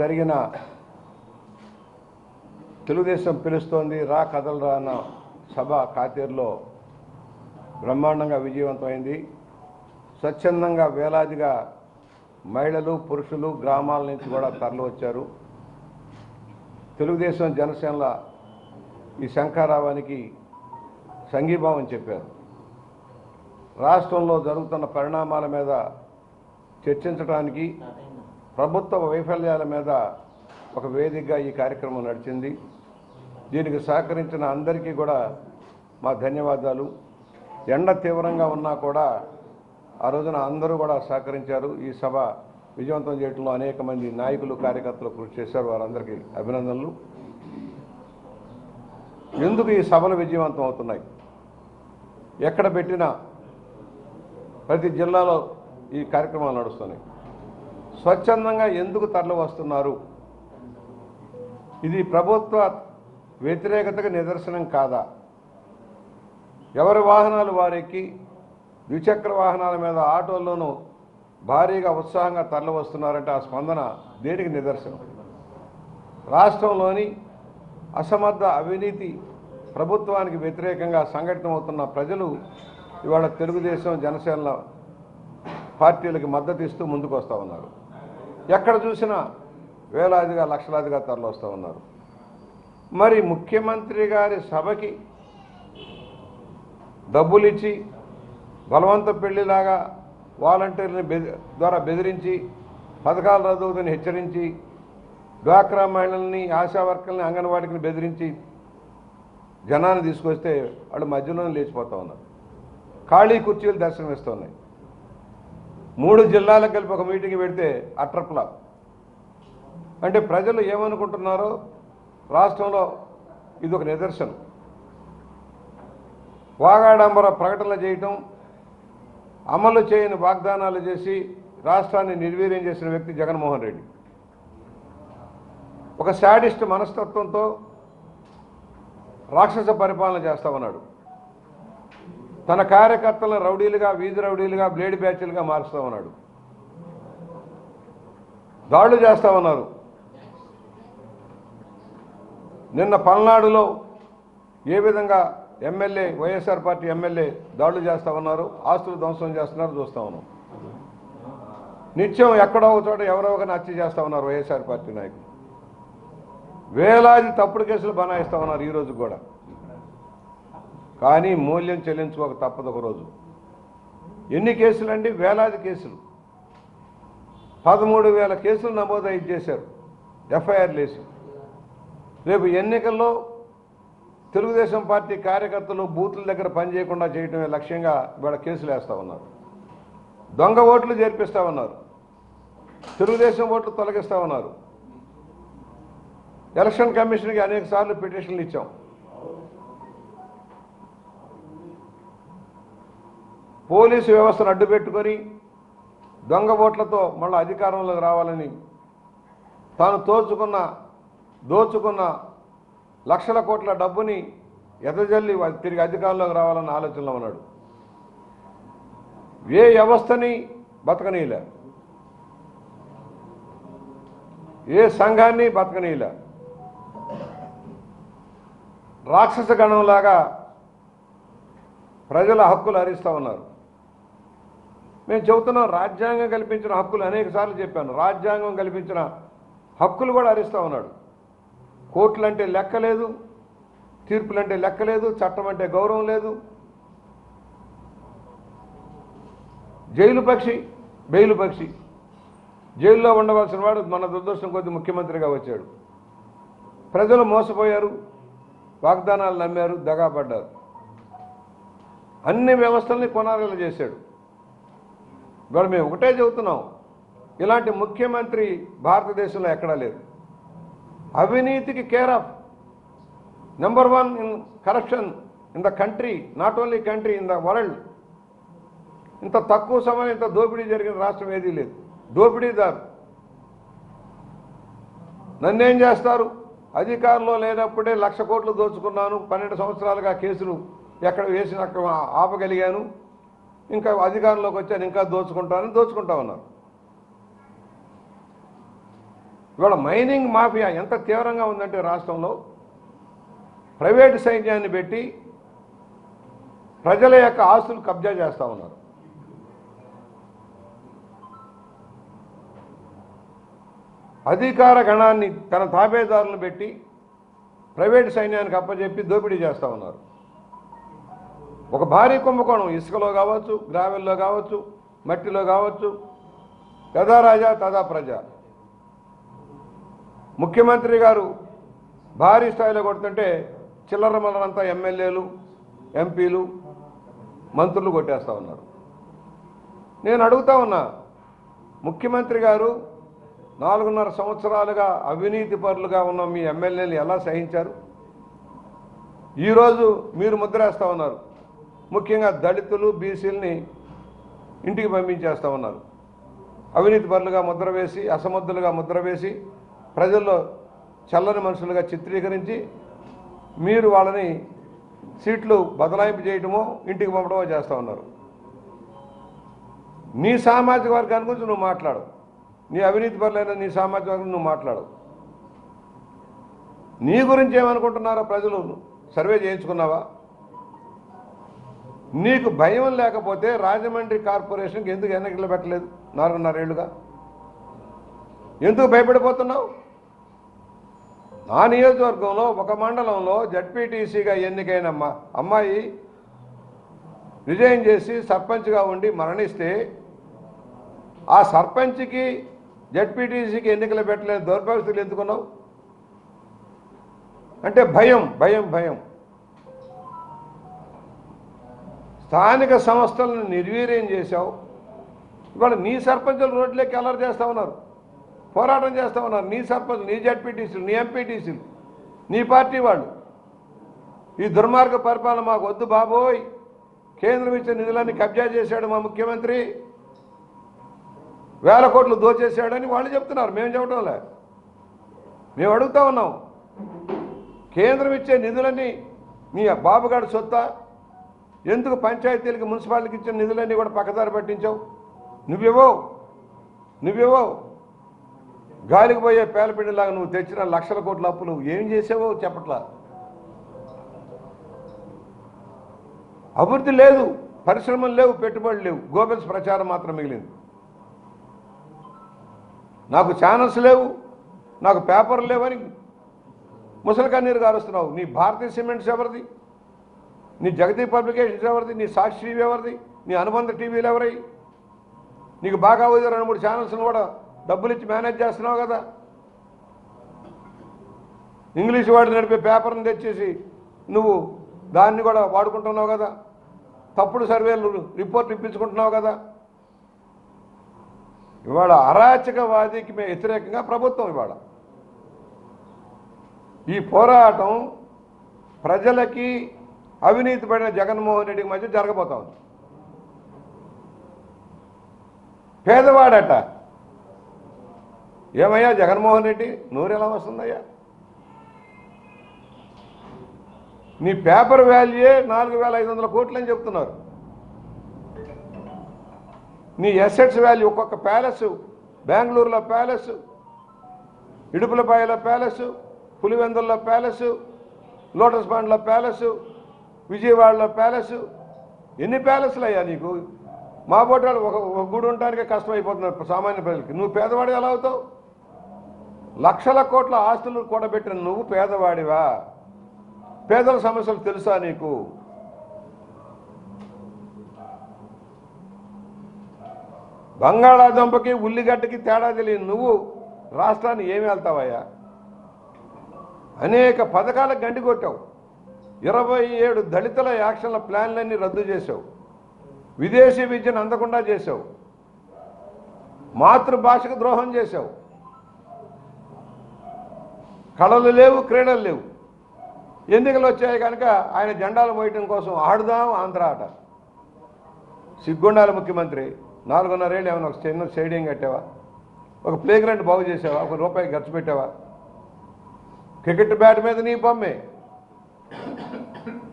జరిగిన తెలుగుదేశం పిలుస్తోంది రా కదలరా అన్న సభ కాతేరులో బ్రహ్మాండంగా విజయవంతమైంది. స్వచ్ఛందంగా వేలాదిగా మహిళలు పురుషులు గ్రామాల నుంచి కూడా తరలి వచ్చారు తెలుగుదేశం జనసేనల ఈ శంఖారావానికి సంఘీభావం చెప్పారు. రాష్ట్రంలో జరుగుతున్న పరిణామాల మీద చర్చించడానికి ప్రభుత్వ వైఫల్యాల మీద ఒక వేదికగా ఈ కార్యక్రమం నడిచింది. దీనికి సహకరించిన అందరికీ కూడా మా ధన్యవాదాలు. ఎండ తీవ్రంగా ఉన్నా కూడా ఆ రోజున అందరూ కూడా సహకరించారు. ఈ సభ విజయవంతం చేయడంలో అనేక మంది నాయకులు కార్యకర్తలు కృషి చేశారు. వారందరికీ అభినందనలు. ఎందుకు ఈ సభలు విజయవంతం అవుతున్నాయి? ఎక్కడ పెట్టినా ప్రతి జిల్లాలో ఈ కార్యక్రమాలు నడుస్తున్నాయి. స్వచ్ఛందంగా ఎందుకు తరలి వస్తున్నారు ఇది ప్రభుత్వ వ్యతిరేకతకు నిదర్శనం కాదా? ఎవరి వాహనాలు వారెక్కి? ద్విచక్ర వాహనాల మీద ఆటోల్లోనూ భారీగా ఉత్సాహంగా తరలి వస్తున్నారంటే ఆ స్పందన దేనికి నిదర్శనం? రాష్ట్రంలోని అసమర్థ అవినీతి ప్రభుత్వానికి వ్యతిరేకంగా సంఘటితమవుతున్న ప్రజలు ఇవాళ తెలుగుదేశం జనసేన పార్టీలకు మద్దతు ఇస్తూ ముందుకు వస్తూ ఉన్నారు. ఎక్కడ చూసినా వేలాదిగా లక్షలాదిగా తరలి వస్తూ ఉన్నారు. మరి ముఖ్యమంత్రి గారి సభకి డబ్బులు ఇచ్చి బలవంత పెళ్ళిలాగా వాలంటీర్ని బెది ద్వారా బెదిరించి పథకాలు రద్దవుతుందని హెచ్చరించి డ్వాక్రా మహిళల్ని ఆశా వర్కర్ని అంగన్వాడికి బెదిరించి జనాన్ని తీసుకొస్తే వాళ్ళు మధ్యలోనే లేచిపోతూ ఉన్నారు. ఖాళీ కుర్చీలు దర్శనమిస్తున్నాయి మూడు జిల్లాలకు కలిపి ఒక మీటింగ్ పెడితే అట్రప్లా అంటే ప్రజలు ఏమనుకుంటున్నారో రాష్ట్రంలో ఇది ఒక నిదర్శనం. వాగాడంబర ప్రకటనలు చేయటం అమలు చేయని వాగ్దానాలు చేసి రాష్ట్రాన్ని నిర్వీర్యం చేసిన వ్యక్తి జగన్మోహన్ రెడ్డి. ఒక శాడిస్ట్ మనస్తత్వంతో రాక్షస పరిపాలన చేస్తా ఉన్నాడు తన కార్యకర్తలను రౌడీలుగా వీధి రౌడీలుగా బ్లేడ్ బ్యాచ్లుగా మారుస్తూ ఉన్నాడు. దాడులు చేస్తా ఉన్నారు. నిన్న పల్నాడులో ఏ విధంగా ఎమ్మెల్యే వైఎస్ఆర్ పార్టీ ఎమ్మెల్యే దాడులు చేస్తా ఉన్నారు ఆస్తులు ధ్వంసం చేస్తున్నారు చూస్తా ఉన్నాం. నిత్యం ఎక్కడో ఒక చోట ఎవరో ఒకరిని హత్య చేస్తా ఉన్నారు వైఎస్ఆర్ పార్టీ నాయకులు. వేలాది తప్పుడు కేసులు బనాయిస్తా ఉన్నారు ఈరోజు కూడా. కానీ మూల్యం చెల్లించుకోక తప్పదు ఒక రోజు. ఎన్ని కేసులండి? వేలాది కేసులు. పదమూడు వేల కేసులు నమోదు చేశారు. ఎఫ్ఐఆర్లు వేసి రేపు ఎన్నికల్లో తెలుగుదేశం పార్టీ కార్యకర్తలు బూతుల దగ్గర పనిచేయకుండా చేయటమే లక్ష్యంగా ఇవాళ కేసులు వేస్తూ ఉన్నారు. దొంగ ఓట్లు చేర్పిస్తూ ఉన్నారు. తెలుగుదేశం ఓట్లు తొలగిస్తూ ఉన్నారు. ఎలక్షన్ కమిషన్కి అనేక సార్లు పిటిషన్లు ఇచ్చాం. పోలీసు వ్యవస్థను అడ్డుపెట్టుకొని దొంగ ఓట్లతో మళ్ళీ అధికారంలోకి రావాలని తాను తోచుకున్న దోచుకున్న లక్షల కోట్ల డబ్బుని ఎదజల్లి తిరిగి అధికారంలోకి రావాలన్న ఆలోచనలో ఉన్నాడు. ఏ వ్యవస్థని బతకనీయలే. ఏ సంఘాన్ని బతకనీయలే. రాక్షస గణంలాగా ప్రజల హక్కులు హరిస్తూ ఉన్నారు. మేము చెబుతున్నాం రాజ్యాంగం కల్పించిన హక్కులు అనేక సార్లు చెప్పాను. రాజ్యాంగం కల్పించిన హక్కులు కూడా హరిస్తూ ఉన్నాడు. కోర్టులు అంటే లెక్క లేదు తీర్పులు అంటే లెక్క లేదు చట్టం అంటే గౌరవం లేదు. జైలు పక్షి బెయిలు పక్షి. జైల్లో ఉండవలసిన వాడు మన దుర్దర్శనం కొద్ది ముఖ్యమంత్రిగా వచ్చాడు. ప్రజలు మోసపోయారు వాగ్దానాలు నమ్మారు దగాపడ్డారు. అన్ని వ్యవస్థల్ని కొనాలి చేశాడు. ఇవాళ మేము ఒకటే చెబుతున్నాం. ఇలాంటి ముఖ్యమంత్రి భారతదేశంలో ఎక్కడా లేదు. అవినీతికి care of. Number one in corruption in the country not only country in the world ఇంత తక్కువ సమయం ఇంత దోపిడీ జరిగిన రాష్ట్రం ఏదీ లేదు. దోపిడీదారు. నన్నేం చేస్తారు? అధికారంలో లేనప్పుడే లక్ష కోట్లు దోచుకున్నాను. పన్నెండు సంవత్సరాలుగా కేసులు ఎక్కడ వేసిన అక్కడ ఆపగలిగాను. ఇంకా అధికారంలోకి వచ్చాను ఇంకా దోచుకుంటానని దోచుకుంటా ఉన్నారు. ఇవాళ మైనింగ్ మాఫియా ఎంత తీవ్రంగా ఉందంటే రాష్ట్రంలో ప్రైవేటు సైన్యాన్ని పెట్టి ప్రజల యొక్క ఆస్తులు కబ్జా చేస్తూ ఉన్నారు. అధికార గణాన్ని తన తాబేదారులను పెట్టి ప్రైవేటు సైన్యానికి అప్పచెప్పి దోపిడీ చేస్తూ ఉన్నారు. ఒక భారీ కుంభకోణం ఇసుకలో కావచ్చు గ్రావెల్లో కావచ్చు మట్టిలో కావచ్చు. కదా రాజా తదా ప్రజ. ముఖ్యమంత్రి గారు భారీ స్థాయిలో కొడుతుంటే చిల్లర మల్లరంతా ఎమ్మెల్యేలు ఎంపీలు మంత్రులు కొట్టేస్తా ఉన్నారు. నేను అడుగుతా ఉన్నా ముఖ్యమంత్రి గారు నాలుగున్నర సంవత్సరాలుగా అవినీతి పరులుగా ఉన్న మీ ఎమ్మెల్యేలు ఎలా సహించారు? ఈరోజు మీరు ముద్రేస్తూ ఉన్నారు. ముఖ్యంగా దళితులు బీసీలని ఇంటికి పంపించేస్తా ఉన్నారు. అవినీతి పరులుగా ముద్ర వేసి అసమర్థులుగా ముద్ర వేసి ప్రజల్లో చల్లని మనుషులుగా చిత్రీకరించి మీరు వాళ్ళని సీట్లు బదలాయింపు చేయటమో ఇంటికి పంపడమో చేస్తూ ఉన్నారు. నీ సామాజిక వర్గాన్ని గురించి నువ్వు మాట్లాడు నీ అవినీతి పరులైన నీ సామాజిక వర్గం నువ్వు మాట్లాడు నీ గురించి ఏమనుకుంటున్నారో ప్రజలు సర్వే చేయించుకున్నావా? నీకు భయం లేకపోతే రాజమండ్రి కార్పొరేషన్కి ఎందుకు ఎన్నికలు పెట్టలేదు? నాలుగున్నరేళ్ళుగా. ఎందుకు భయపడిపోతున్నావు? నా నియోజకవర్గంలో ఒక మండలంలో జడ్పీటీసీగా ఎన్నికైన అమ్మాయి రిజైన్ చేసి సర్పంచ్గా ఉండి మరణిస్తే ఆ సర్పంచ్కి జడ్పీటీసీకి ఎన్నికలు పెట్టలేని దౌర్భాగ్యతలు ఎందుకున్నావు? అంటే భయం భయం భయం. స్థానిక సంస్థలను నిర్వీర్యం చేశావు. ఇవాళ నీ సర్పంచులు రోడ్లోకి అలర్ చేస్తా ఉన్నారు. పోరాటం చేస్తా ఉన్నారు. నీ సర్పంచ్ నీ జడ్పీటీసీలు నీ ఎంపీటీసీలు నీ పార్టీ వాళ్ళు. ఈ దుర్మార్గ పరిపాలన మాకు వద్దు బాబోయ్. కేంద్రం ఇచ్చే నిధులన్నీ కబ్జా చేశాడు మా ముఖ్యమంత్రి. వేల కోట్లు దోచేశాడని వాళ్ళు చెప్తున్నారు. మేము చెప్పడంలే. మేము అడుగుతా ఉన్నాం. కేంద్రం ఇచ్చే నిధులన్నీ మీ బాబుగాడు సొత్తా. ఎందుకు పంచాయతీలకి మున్సిపాలిటీకి ఇచ్చిన నిధులన్నీ కూడా పక్కదారి పట్టించావు? నువ్వెవో? నువ్వెవో? గాలికి పోయే పేలపిండిలాగా నువ్వు తెచ్చిన లక్షల కోట్ల అప్పులు ఏం చేసావో చెప్పట్లా? అభివృద్ధి లేదు పరిశ్రమలు లేవు పెట్టుబడులు లేవు గోబెల్స్ ప్రచారం మాత్రం మిగిలింది. నాకు ఛానల్స్ లేవు నాకు పేపర్లు లేవని ముసలి కన్నీరు గారుస్తున్నావు. నీ భారతీయ సిమెంట్స్ ఎవరిది? నీ జగతి పబ్లికేషన్స్ ఎవరిది? నీ సాక్షి టీవీ ఎవరిది? నీ అనుబంధ టీవీలు ఎవరై? నీకు బాగా అవుతుంది రెండు మూడు ఛానల్స్ని కూడా డబ్బులు ఇచ్చి మేనేజ్ చేస్తున్నావు కదా. ఇంగ్లీష్ వాడు నడిపే పేపర్ని తెచ్చేసి నువ్వు దాన్ని కూడా వాడుకుంటున్నావు కదా. తప్పుడు సర్వేలు రిపోర్ట్ ఇప్పించుకుంటున్నావు కదా. ఇవాళ అరాచకవాదికి మేము వ్యతిరేకంగా ప్రభుత్వం ఇవాళ. ఈ పోరాటం ప్రజలకి అవినీతి పడిన జగన్మోహన్ రెడ్డికి మధ్య జరగబోతా ఉంది. పేదవాడట. ఏమయ్యా జగన్మోహన్ రెడ్డి? నూరెలా వస్తుందయ్యా? నీ పేపర్ వాల్యూయే నాలుగు వేల ఐదు వందల కోట్లు అని చెప్తున్నారు. నీ ఎసెట్స్ వాల్యూ ఒక్కొక్క ప్యాలెస్ బెంగళూరులో ప్యాలెస్ ఇడుపులపాయలో ప్యాలెస్ పులివెందుల్లో ప్యాలెస్ లోటస్ బాండ్లో ప్యాలెస్ విజయవాడలో ప్యాలెస్. ఎన్ని ప్యాలెస్లు అయ్యా నీకు? మా పోటాడు ఒక ఒక గుడి ఉండటానికే అయిపోతున్నారు సామాన్య ప్రజలకి. నువ్వు పేదవాడి ఎలా అవుతావు? లక్షల కోట్ల ఆస్తులు కూడబెట్టిన నువ్వు పేదవాడివా? పేదల సమస్యలు తెలుసా నీకు? బంగాళాదుంపకి ఉల్లిగడ్డకి తేడా తెలియని నువ్వు రాష్ట్రాన్ని ఏమి వెళ్తావయ్యా? అనేక పథకాలకు గండి కొట్టావు. ఇరవై ఏడు దళితుల యాక్షన్ల ప్లాన్లన్నీ రద్దు చేసావు విదేశీ విద్యను అందకుండా చేసావు మాతృభాషకు ద్రోహం చేశావు. కళలు లేవు క్రీడలు లేవు. ఎన్నికలు వచ్చాయి కనుక ఆయన జెండాలు మోయటం కోసం ఆడుదాం ఆంధ్ర ఆట. సిగ్గుండాల ముఖ్యమంత్రి. నాలుగున్నరేళ్ళు ఏమైనా ఒక చిన్న స్టేడియం కట్టావా? ఒక ప్లే గ్రౌండ్ బాగు చేసావా? ఒక రూపాయి ఖర్చు పెట్టావా? క్రికెట్ బ్యాట్ మీద నీ బొమ్మే.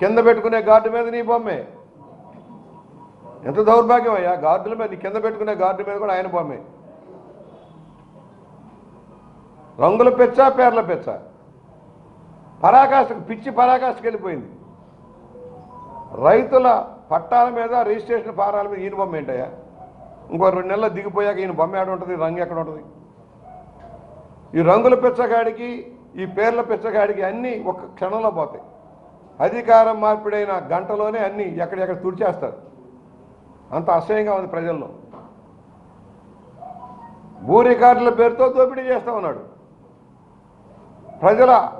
కింద పెట్టుకునే గార్డు మీద నీ బొమ్మే. ఎంత దౌర్భాగ్యం అయ్యా? గార్డుల మీద నీ కింద పెట్టుకునే గార్డు మీద కూడా ఆయన బొమ్మే. రంగుల పెచ్చ పేర్ల పెచ్చ? పరాకాష్ఠకు పిచ్చి పరాకాష్ఠకు వెళ్ళిపోయింది. రైతుల పట్టాల మీద రిజిస్ట్రేషన్ ఫారాల మీద ఈయన బొమ్మ ఏంటయ్యా? ఇంకో రెండు నెలలు దిగిపోయాక ఈయన బొమ్మ ఎక్కడ ఉంటుంది రంగు ఎక్కడ ఉంటుంది? ఈ రంగుల పిచ్చగాడికి ఈ పేర్ల పిచ్చగాడికి అన్నీ ఒక క్షణంలో పోతాయి. అధికారం మార్పిడైన గంటలోనే అన్నీ ఎక్కడెక్కడ తుడిచేస్తారు. అంత అసహ్యంగా ఉంది ప్రజల్లో. భూ రికార్డుల పేరుతో దోపిడీ చేస్తూ ఉన్నాడు. ప్రజల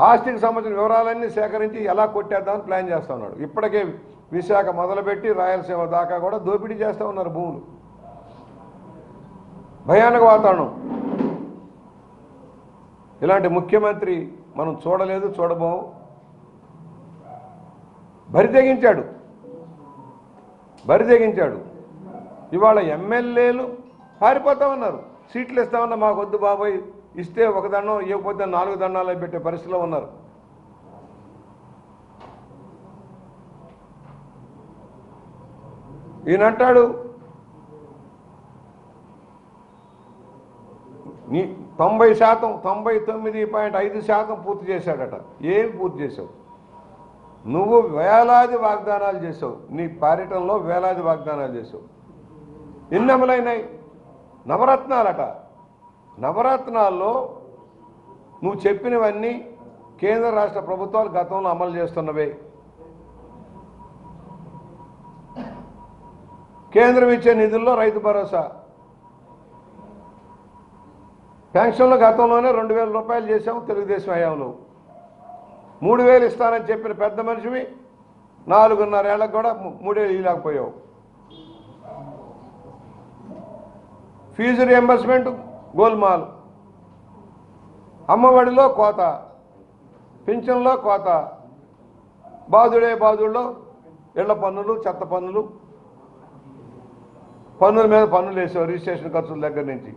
ఆస్తికి సంబంధించిన వివరాలన్నీ సేకరించి ఎలా కొట్టేద్దామని ప్లాన్ చేస్తూ ఉన్నాడు. ఇప్పటికే విశాఖ మొదలుపెట్టి రాయలసీమ దాకా కూడా దోపిడీ చేస్తూ ఉన్నారు భూములు. భయానక వాతావరణం. ఇలాంటి ముఖ్యమంత్రి మనం చూడలేదు చూడబోము. బరి తెగించాడు. బరి తెగించాడు. ఇవాళ ఎమ్మెల్యేలు పారిపోతా ఉన్నారు. సీట్లు ఇస్తామన్నా మాకు వద్దు బాబాయ్. ఇస్తే ఒక దండం ఇవ్వకపోతే నాలుగు దండాలు పెట్టే పరిస్థితిలో ఉన్నారు. ఈయనంటాడు నీ తొంభై శాతం తొంభై తొమ్మిది పాయింట్ ఐదు శాతం పూర్తి చేశాడట. ఏం పూర్తి చేసావు నువ్వు వేలాది వాగ్దానాలు చేసావు. నీ పర్యటనలో వేలాది వాగ్దానాలు చేసావు. ఎన్ని అమలైనాయి నవరత్నాలట. నవరత్నాల్లో నువ్వు చెప్పినవన్నీ కేంద్ర రాష్ట్ర ప్రభుత్వాలు గతంలో అమలు చేస్తున్నవే. కేంద్రం ఇచ్చే నిధుల్లో రైతు భరోసా. పెన్షన్లు గతంలోనే రెండు వేల రూపాయలు చేశాము తెలుగుదేశం హయాంలో మూడు వేలు ఇస్తానని చెప్పిన పెద్ద మనిషివి నాలుగున్నరేళ్ళకు కూడా ము- మూడేళ్ళు ఇవ్వలేకపోయావు ఫీజు రియంబర్స్మెంట్ గోల్మాల్. అమ్మఒడిలో కోత పింఛన్లో కోత బాధుడే బాధుల్లో ఇళ్ళ పన్నులు చెత్త పన్నులు పన్నుల మీద పన్నులు వేసావు రిజిస్ట్రేషన్ ఖర్చుల దగ్గర నుంచి.